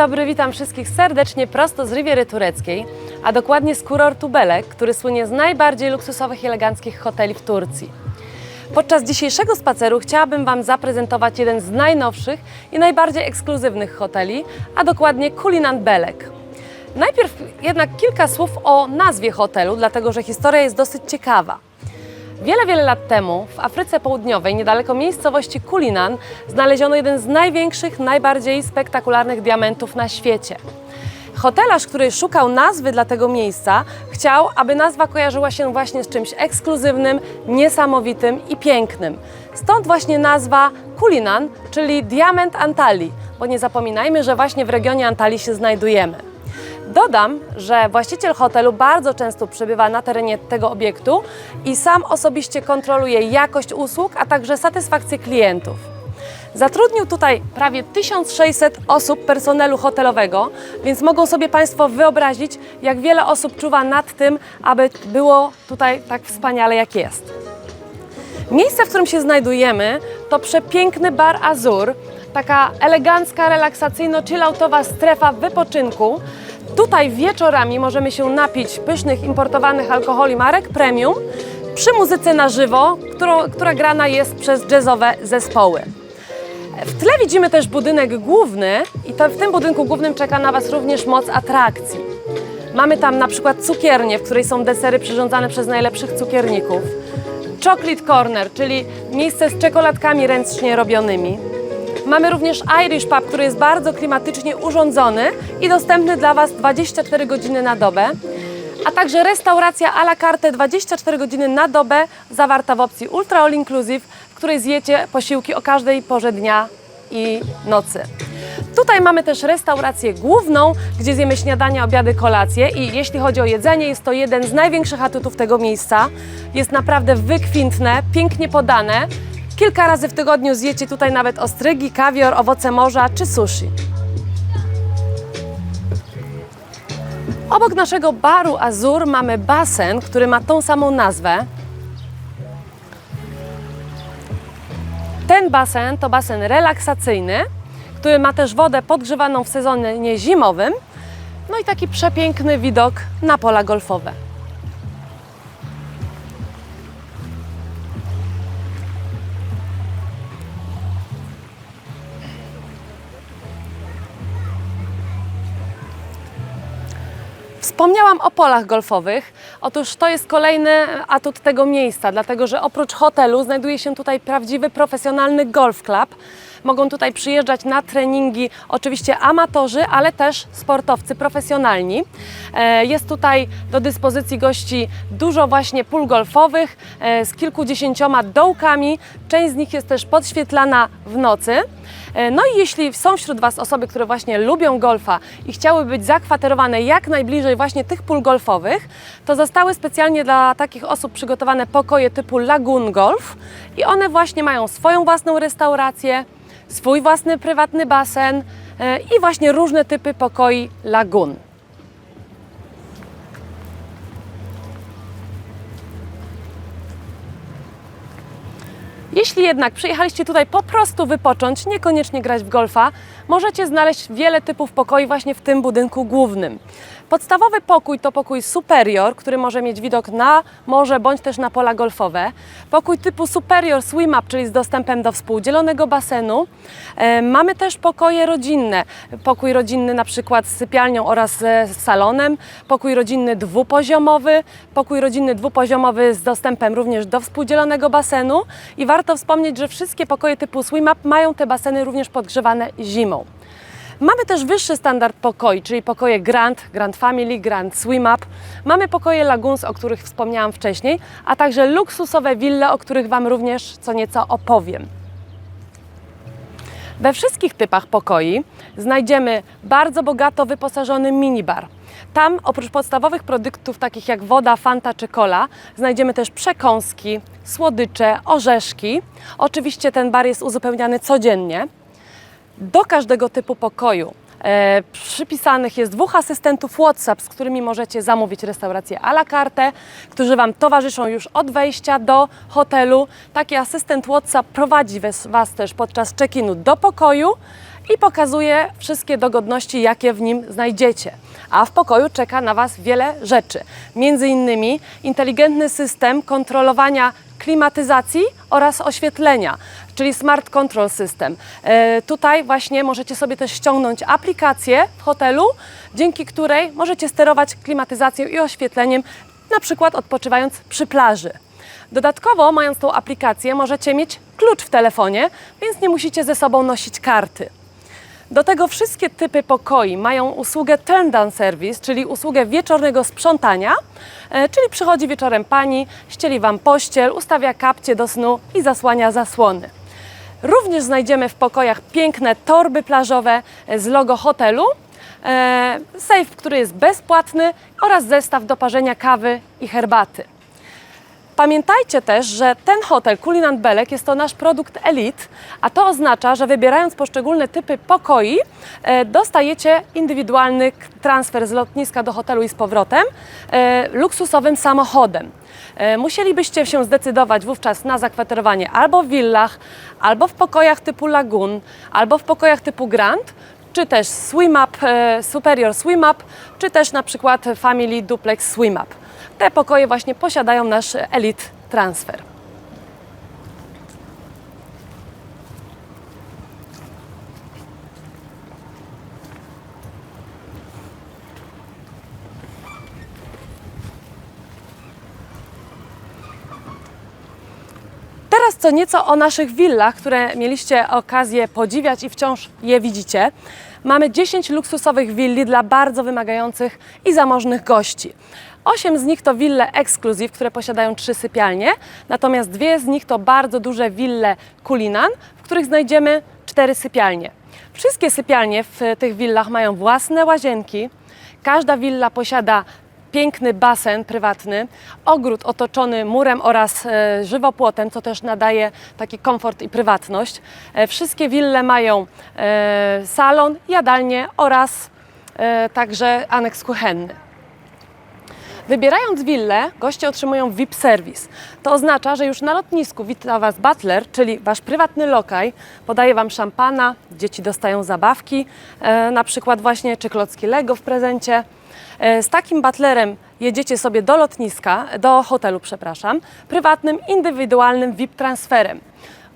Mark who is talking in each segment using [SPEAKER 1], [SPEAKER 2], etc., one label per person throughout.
[SPEAKER 1] dobry, witam wszystkich serdecznie prosto z Riviery Tureckiej, a dokładnie z kurortu Belek, który słynie z najbardziej luksusowych i eleganckich hoteli w Turcji. Podczas dzisiejszego spaceru chciałabym Wam zaprezentować jeden z najnowszych i najbardziej ekskluzywnych hoteli, a dokładnie Kulinan Belek. Najpierw jednak kilka słów o nazwie hotelu, dlatego że historia jest dosyć ciekawa. Wiele, wiele lat temu w Afryce Południowej, niedaleko miejscowości Kulinan, znaleziono jeden z największych, najbardziej spektakularnych diamentów na świecie. Hotelarz, który szukał nazwy dla tego miejsca, chciał, aby nazwa kojarzyła się właśnie z czymś ekskluzywnym, niesamowitym i pięknym. Stąd właśnie nazwa Kulinan, czyli diament Antalii, bo nie zapominajmy, że właśnie w regionie Antalii się znajdujemy. Dodam, że właściciel hotelu bardzo często przebywa na terenie tego obiektu i sam osobiście kontroluje jakość usług, a także satysfakcję klientów. Zatrudnił tutaj prawie 1600 osób personelu hotelowego, więc mogą sobie Państwo wyobrazić, jak wiele osób czuwa nad tym, aby było tutaj tak wspaniale, jak jest. Miejsce, w którym się znajdujemy, to przepiękny bar Azur, taka elegancka, relaksacyjno-chilloutowa strefa wypoczynku. Tutaj wieczorami możemy się napić pysznych importowanych alkoholi marek premium przy muzyce na żywo, którą, która grana jest przez jazzowe zespoły. W tle widzimy też budynek główny i to w tym budynku głównym czeka na Was również moc atrakcji. Mamy tam na przykład cukiernię, w której są desery przyrządzane przez najlepszych cukierników. Chocolate Corner, czyli miejsce z czekoladkami ręcznie robionymi. Mamy również Irish Pub, który jest bardzo klimatycznie urządzony i dostępny dla Was 24 godziny na dobę. A także restauracja à la carte 24 godziny na dobę, zawarta w opcji Ultra All Inclusive, w której zjecie posiłki o każdej porze dnia i nocy. Tutaj mamy też restaurację główną, gdzie zjemy śniadania, obiady, kolacje i jeśli chodzi o jedzenie, jest to jeden z największych atutów tego miejsca. Jest naprawdę wykwintne, pięknie podane. Kilka razy w tygodniu zjecie tutaj nawet ostrygi, kawior, owoce morza czy sushi. Obok naszego baru Azur mamy basen, który ma tą samą nazwę. Ten basen to basen relaksacyjny, który ma też wodę podgrzewaną w sezonie zimowym. No i taki przepiękny widok na pola golfowe. Wspomniałam o polach golfowych. Otóż to jest kolejny atut tego miejsca, dlatego że oprócz hotelu znajduje się tutaj prawdziwy profesjonalny golf club. Mogą tutaj przyjeżdżać na treningi oczywiście amatorzy, ale też sportowcy profesjonalni. E, Jest tutaj do dyspozycji gości dużo właśnie pól golfowych e, z kilkudziesięcioma dołkami. Część z nich jest też podświetlana w nocy. E, No i jeśli są wśród Was osoby, które właśnie lubią golfa i chciałyby być zakwaterowane jak najbliżej właśnie tych pól golfowych, to zostały specjalnie dla takich osób przygotowane pokoje typu Lagoon Golf i one właśnie mają swoją własną restaurację, swój własny prywatny basen e, i właśnie różne typy pokoi Lagoon. Jeśli jednak przyjechaliście tutaj po prostu wypocząć, niekoniecznie grać w golfa, możecie znaleźć wiele typów pokoi właśnie w tym budynku głównym. Podstawowy pokój to pokój superior, który może mieć widok na morze bądź też na pola golfowe. Pokój typu superior swim up, czyli z dostępem do współdzielonego basenu. E, mamy też pokoje rodzinne. Pokój rodzinny na przykład z sypialnią oraz z salonem. Pokój rodzinny dwupoziomowy. Pokój rodzinny dwupoziomowy z dostępem również do współdzielonego basenu. I warto wspomnieć, że wszystkie pokoje typu swim up mają te baseny również podgrzewane zimą. Mamy też wyższy standard pokoi, czyli pokoje Grand, Grand Family, Grand Swim Up. Mamy pokoje Lagoons, o których wspomniałam wcześniej, a także luksusowe wille, o których Wam również co nieco opowiem. We wszystkich typach pokoi znajdziemy bardzo bogato wyposażony minibar. Tam oprócz podstawowych produktów takich jak woda, fanta czy cola znajdziemy też przekąski, słodycze, orzeszki. Oczywiście ten bar jest uzupełniany codziennie. Do każdego typu pokoju E, przypisanych jest dwóch asystentów WhatsApp, z którymi możecie zamówić restaurację à la carte, którzy Wam towarzyszą już od wejścia do hotelu. Taki asystent WhatsApp prowadzi was, was też podczas check-inu do pokoju i pokazuje wszystkie dogodności, jakie w nim znajdziecie. A w pokoju czeka na Was wiele rzeczy. Między innymi inteligentny system kontrolowania klimatyzacji oraz oświetlenia, czyli Smart Control System. E, tutaj właśnie możecie sobie też ściągnąć aplikację w hotelu, dzięki której możecie sterować klimatyzacją i oświetleniem, na przykład odpoczywając przy plaży. Dodatkowo, mając tą aplikację, możecie mieć klucz w telefonie, więc nie musicie ze sobą nosić karty. Do tego wszystkie typy pokoi mają usługę turn down service, czyli usługę wieczornego sprzątania, e, czyli przychodzi wieczorem pani, ścieli Wam pościel, ustawia kapcie do snu i zasłania zasłony. Również znajdziemy w pokojach piękne torby plażowe z logo hotelu, e, safe, który jest bezpłatny oraz zestaw do parzenia kawy i herbaty. Pamiętajcie też, że ten hotel Kulinan Belek jest to nasz produkt Elite, a to oznacza, że wybierając poszczególne typy pokoi, e, dostajecie indywidualny transfer z lotniska do hotelu i z powrotem e, luksusowym samochodem. E, Musielibyście się zdecydować wówczas na zakwaterowanie albo w willach, albo w pokojach typu Lagoon, albo w pokojach typu Grand, czy też Swim Up, Superior Swim Up, czy też na przykład Family Duplex Swim Up. Te pokoje właśnie posiadają nasz Elite Transfer. Teraz co nieco o naszych willach, które mieliście okazję podziwiać i wciąż je widzicie. Mamy 10 luksusowych willi dla bardzo wymagających i zamożnych gości. Osiem z nich to wille Exclusive, które posiadają trzy sypialnie, natomiast dwie z nich to bardzo duże wille Kulinan, w których znajdziemy cztery sypialnie. Wszystkie sypialnie w tych willach mają własne łazienki. Każda willa posiada piękny basen prywatny, ogród otoczony murem oraz e, żywopłotem, co też nadaje taki komfort i prywatność. E, wszystkie wille mają e, salon, jadalnię oraz także aneks kuchenny. Wybierając willę, goście otrzymują VIP serwis. To oznacza, że już na lotnisku wita Was butler, czyli Wasz prywatny lokaj, podaje Wam szampana, dzieci dostają zabawki, e, na przykład właśnie czy klocki Lego w prezencie. E, z takim butlerem jedziecie sobie do lotniska, do hotelu, przepraszam, prywatnym, indywidualnym VIP transferem.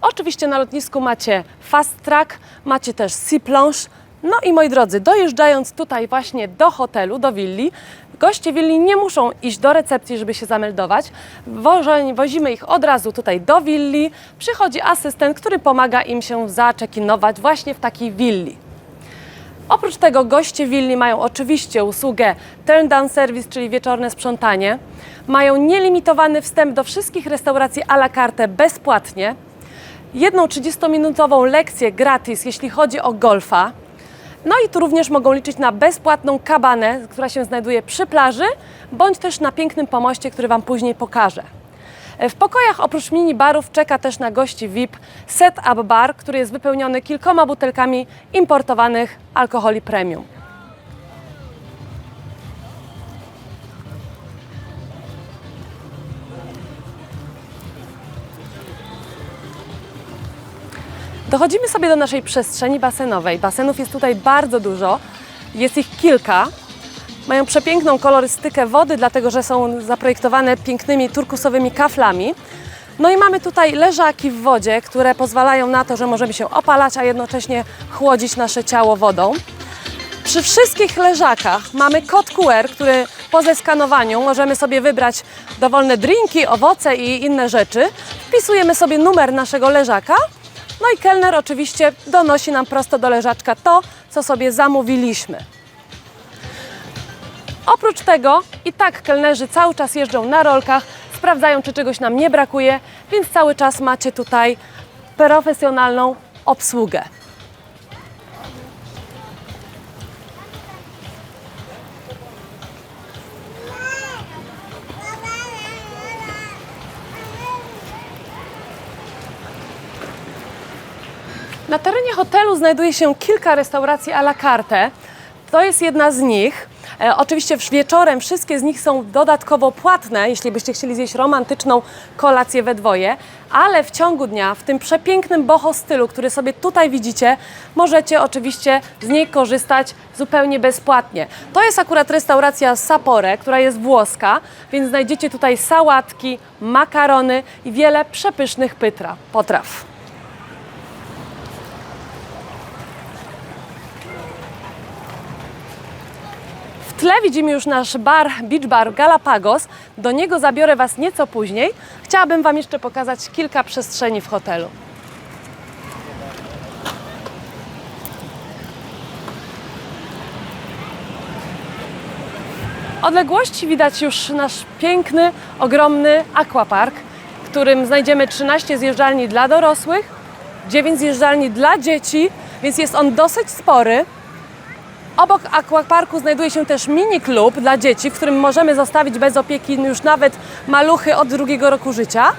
[SPEAKER 1] Oczywiście na lotnisku macie fast track, macie też sea plunge, no i moi drodzy, dojeżdżając tutaj właśnie do hotelu, do willi, goście willi nie muszą iść do recepcji, żeby się zameldować. Wożeń, wozimy ich od razu tutaj do willi. Przychodzi asystent, który pomaga im się zaczekinować właśnie w takiej willi. Oprócz tego goście willi mają oczywiście usługę turn down service, czyli wieczorne sprzątanie. Mają nielimitowany wstęp do wszystkich restauracji à la carte bezpłatnie. Jedną 30-minutową lekcję gratis, jeśli chodzi o golfa. No i tu również mogą liczyć na bezpłatną kabanę, która się znajduje przy plaży, bądź też na pięknym pomoście, który Wam później pokażę. W pokojach oprócz minibarów czeka też na gości VIP set-up bar, który jest wypełniony kilkoma butelkami importowanych alkoholi premium. Dochodzimy sobie do naszej przestrzeni basenowej. Basenów jest tutaj bardzo dużo, jest ich kilka. Mają przepiękną kolorystykę wody, dlatego że są zaprojektowane pięknymi turkusowymi kaflami. No i mamy tutaj leżaki w wodzie, które pozwalają na to, że możemy się opalać, a jednocześnie chłodzić nasze ciało wodą. Przy wszystkich leżakach mamy kod QR, który po zeskanowaniu możemy sobie wybrać dowolne drinki, owoce i inne rzeczy. Wpisujemy sobie numer naszego leżaka, no i kelner oczywiście donosi nam prosto do leżaczka to, co sobie zamówiliśmy. Oprócz tego i tak kelnerzy cały czas jeżdżą na rolkach, sprawdzają, czy czegoś nam nie brakuje, więc cały czas macie tutaj profesjonalną obsługę. Na terenie hotelu znajduje się kilka restauracji à la carte. To jest jedna z nich. E, oczywiście wieczorem wszystkie z nich są dodatkowo płatne, jeśli byście chcieli zjeść romantyczną kolację we dwoje, ale w ciągu dnia, w tym przepięknym boho stylu, który sobie tutaj widzicie, możecie oczywiście z niej korzystać zupełnie bezpłatnie. To jest akurat restauracja Sapore, która jest włoska, więc znajdziecie tutaj sałatki, makarony i wiele przepysznych pytra, potraw. Tle widzimy już nasz bar, beach bar Galapagos. Do niego zabiorę Was nieco później. Chciałabym Wam jeszcze pokazać kilka przestrzeni w hotelu. odległości widać już nasz piękny, ogromny aquapark, w którym znajdziemy 13 zjeżdżalni dla dorosłych, 9 zjeżdżalni dla dzieci, więc jest on dosyć spory. Obok aquaparku znajduje się też mini klub dla dzieci, w którym możemy zostawić bez opieki już nawet maluchy od drugiego roku życia.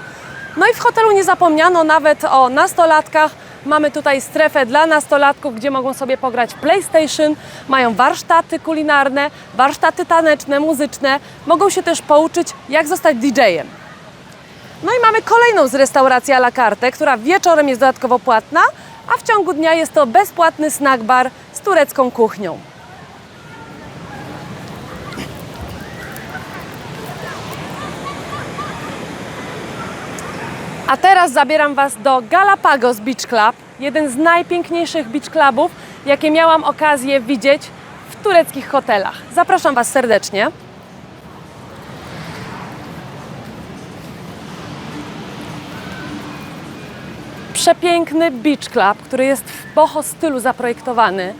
[SPEAKER 1] No i w hotelu nie zapomniano nawet o nastolatkach. Mamy tutaj strefę dla nastolatków, gdzie mogą sobie pograć PlayStation, mają warsztaty kulinarne, warsztaty taneczne, muzyczne. Mogą się też pouczyć, jak zostać DJ-em. No i mamy kolejną z restauracji à la carte, która wieczorem jest dodatkowo płatna, a w ciągu dnia jest to bezpłatny snack bar z turecką kuchnią. A teraz zabieram Was do Galapagos Beach Club, jeden z najpiękniejszych beach clubów, jakie miałam okazję widzieć w tureckich hotelach. Zapraszam Was serdecznie. Przepiękny beach club, który jest w boho stylu zaprojektowany,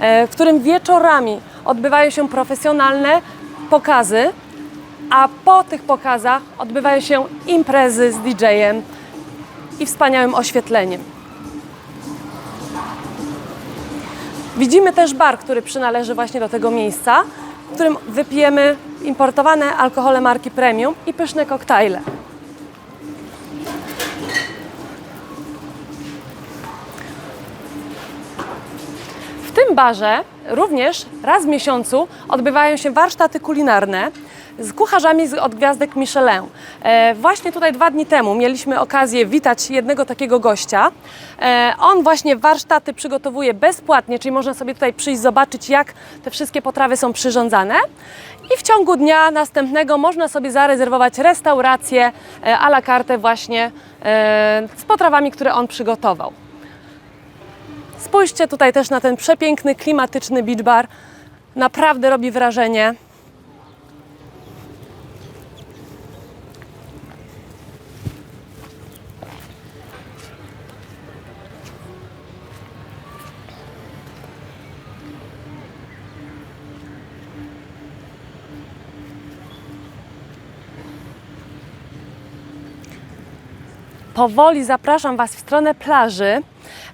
[SPEAKER 1] e, w którym wieczorami odbywają się profesjonalne pokazy, a po tych pokazach odbywają się imprezy z DJ-em i wspaniałym oświetleniem. Widzimy też bar, który przynależy właśnie do tego miejsca, w którym wypijemy importowane alkohole marki premium i pyszne koktajle. Tym barze również raz w miesiącu odbywają się warsztaty kulinarne z kucharzami od gwiazdek Michelin. E, właśnie tutaj dwa dni temu mieliśmy okazję witać jednego takiego gościa. E, on właśnie warsztaty przygotowuje bezpłatnie, czyli można sobie tutaj przyjść zobaczyć, jak te wszystkie potrawy są przyrządzane. I w ciągu dnia następnego można sobie zarezerwować restaurację e, à la carte właśnie e, z potrawami, które on przygotował. Spójrzcie tutaj też na ten przepiękny, klimatyczny beach bar. Naprawdę robi wrażenie. Powoli zapraszam Was w stronę plaży.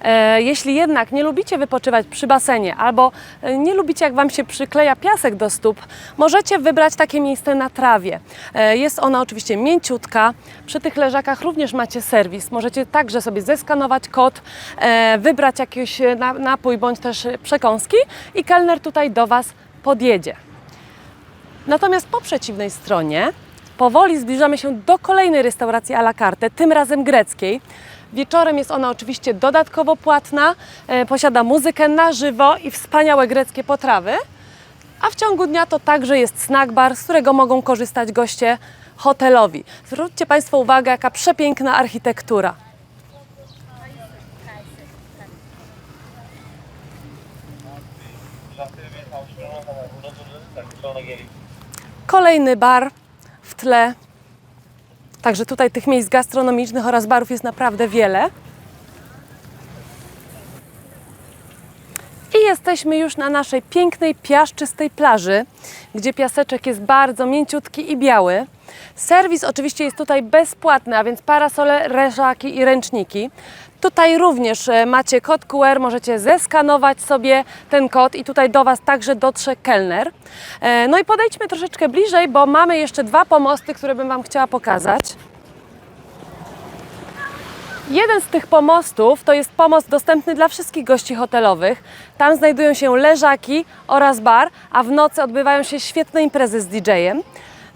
[SPEAKER 1] E, jeśli jednak nie lubicie wypoczywać przy basenie albo e, nie lubicie, jak Wam się przykleja piasek do stóp, możecie wybrać takie miejsce na trawie. E, jest ona oczywiście mięciutka. Przy tych leżakach również macie serwis. Możecie także sobie zeskanować kod, wybrać jakiś na- napój bądź też przekąski i kelner tutaj do Was podjedzie. Natomiast po przeciwnej stronie powoli zbliżamy się do kolejnej restauracji à la carte, tym razem greckiej. Wieczorem jest ona oczywiście dodatkowo płatna, e, posiada muzykę na żywo i wspaniałe greckie potrawy, a w ciągu dnia to także jest snack bar, z którego mogą korzystać goście hotelowi. Zwróćcie Państwo uwagę, jaka przepiękna architektura. Kolejny bar w tle. Także tutaj tych miejsc gastronomicznych oraz barów jest naprawdę wiele. I jesteśmy już na naszej pięknej, piaszczystej plaży, gdzie piaseczek jest bardzo mięciutki i biały. Serwis oczywiście jest tutaj bezpłatny, a więc parasole, leżaki i ręczniki. Tutaj również e, macie kod QR, możecie zeskanować sobie ten kod i tutaj do Was także dotrze kelner. E, No i podejdźmy troszeczkę bliżej, bo mamy jeszcze dwa pomosty, które bym Wam chciała pokazać. Jeden z tych pomostów to jest pomost dostępny dla wszystkich gości hotelowych. Tam znajdują się leżaki oraz bar, a w nocy odbywają się świetne imprezy z DJ-em.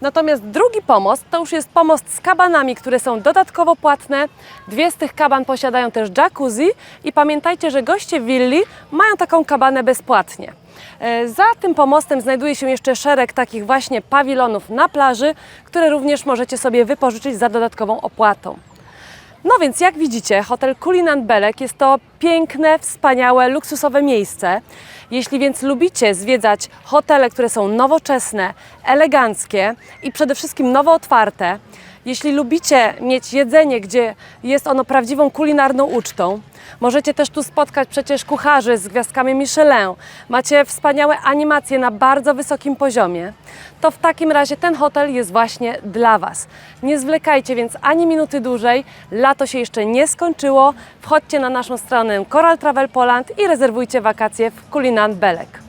[SPEAKER 1] Natomiast drugi pomost to już jest pomost z kabanami, które są dodatkowo płatne. Dwie z tych kaban posiadają też jacuzzi i pamiętajcie, że goście willi mają taką kabanę bezpłatnie. E, Za tym pomostem znajduje się jeszcze szereg takich właśnie pawilonów na plaży, które również możecie sobie wypożyczyć za dodatkową opłatą. No więc jak widzicie, hotel Kulinan Belek jest to piękne, wspaniałe, luksusowe miejsce. Jeśli więc lubicie zwiedzać hotele, które są nowoczesne, eleganckie i przede wszystkim nowo otwarte, jeśli lubicie mieć jedzenie, gdzie jest ono prawdziwą kulinarną ucztą, możecie też tu spotkać przecież kucharzy z gwiazdkami Michelin, macie wspaniałe animacje na bardzo wysokim poziomie, to w takim razie ten hotel jest właśnie dla Was. Nie zwlekajcie więc ani minuty dłużej, lato się jeszcze nie skończyło, wchodźcie na naszą stronę Coral Travel Poland i rezerwujcie wakacje w Kulinan Belek.